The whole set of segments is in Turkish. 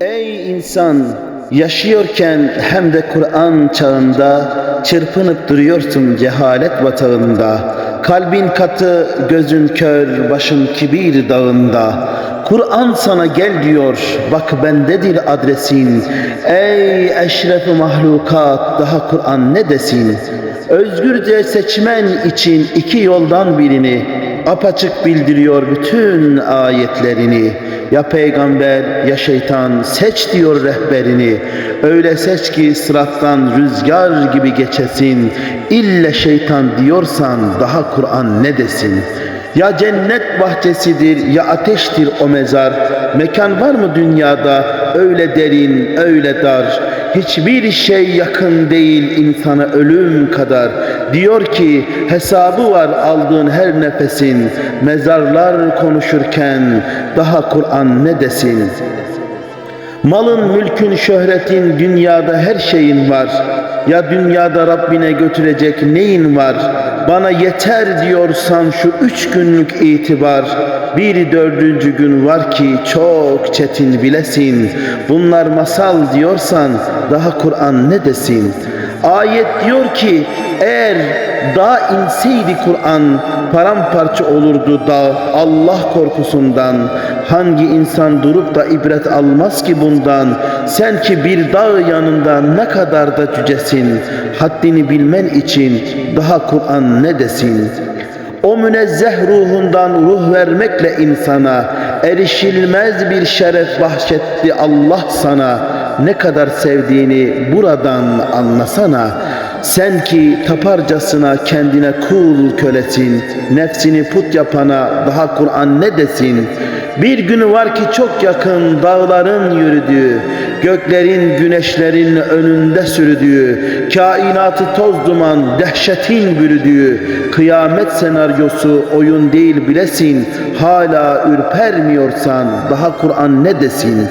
Ey insan! Yaşıyorken hem de Kur'an çağında çırpınıp duruyorsun cehalet batağında. Kalbin katı, gözün kör, başın kibir dağında. Kur'an sana gel diyor, bak bendedir adresin. Ey eşref mahlukat, daha Kur'an ne desin? Özgürce seçmen için iki yoldan birini apaçık bildiriyor bütün ayetlerini. Ya peygamber ya şeytan seç diyor rehberini. Öyle seç ki sırattan rüzgar gibi geçesin. İlle şeytan diyorsan daha Kur'an ne desin? Ya cennet bahçesidir ya ateştir o mezar. Mekan var mı dünyada öyle derin, öyle dar? Hiçbir şey yakın değil insana ölüm kadar. Diyor ki hesabı var aldığın her nefesin. Mezarlar konuşurken daha Kur'an ne desin? Malın, mülkün, şöhretin, dünyada her şeyin var. Ya dünyada Rabbine götürecek neyin var? Bana yeter diyorsan şu üç günlük itibar. Bir dördüncü gün var ki çok çetin bilesin. Bunlar masal diyorsan daha Kur'an ne desin? Ayet diyor ki eğer dağ inseydi Kur'an paramparça olurdu dağ Allah korkusundan. Hangi insan durup da ibret almaz ki bundan? Sen ki bir dağ yanında ne kadar da cücesin. Haddini bilmen için daha Kur'an ne desin? O münezzeh ruhundan ruh vermekle insana erişilmez bir şeref bahşetti Allah sana. Ne kadar sevdiğini buradan anlasana. Sen ki taparcasına kendine kul kölesin. Nefsini put yapana daha Kur'an ne desin? Bir günü var ki çok yakın dağların yürüdüğü, göklerin güneşlerin önünde sürdüğü, kainatı toz duman dehşetin bürüdüğü, kıyamet senaryosu oyun değil bilesin, hala ürpermiyorsan daha Kur'an ne desin?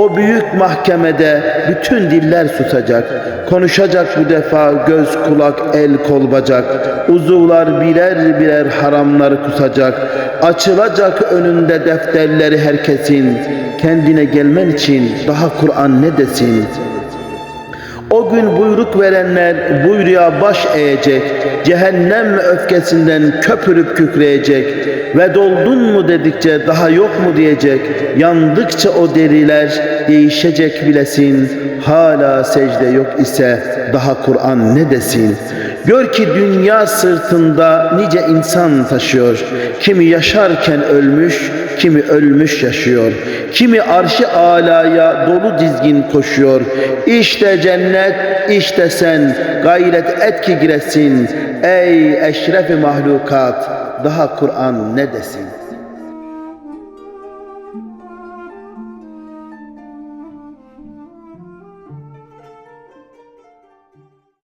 O büyük mahkemede bütün diller susacak. Konuşacak bu defa göz, kulak, el, kol, bacak. Uzuvlar birer birer haramları kusacak. Açılacak önünde defterleri herkesin. Kendine gelmen için daha Kur'an ne desin? O gün buyruk verenler buyruğa baş eğecek, cehennem öfkesinden köpürüp kükreyecek ve doldun mu dedikçe daha yok mu diyecek, yandıkça o deriler değişecek bilesin, hala secde yok ise daha Kur'an ne desin? Gör ki dünya sırtında nice insan taşıyor. Kimi yaşarken ölmüş, kimi ölmüş yaşıyor. Kimi arşı alaya dolu dizgin koşuyor. İşte cennet, işte sen gayret et ki giresin. Ey eşrefi mahlukat, daha Kur'an ne desin?